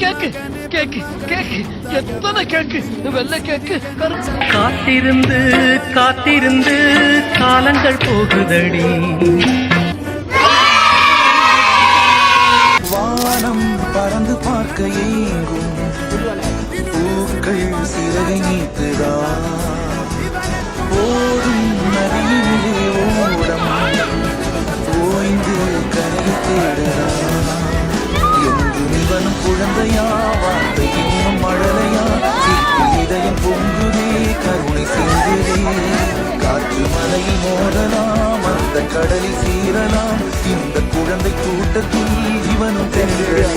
கேக்கு கேக்கு கேக்கு. எத்தனை கேக்கு? வெள்ளை கேக்கு. காத்திருந்து காத்திருந்து காலங்கள் போகுதடி. வானம் பறந்து பார்க்க ஏங்கும். தேடரா என்று இவனும் குழந்தையா வார்த்தை இன்னும் மழலையா சிக்கு இதயம் பொங்குதே கருணை சிந்துதே காற்று மலையில் மோதலாம் அந்த கடலில் சீரலாம் இந்த குழந்தை கூட்டத்தில் இவனும் தேடரே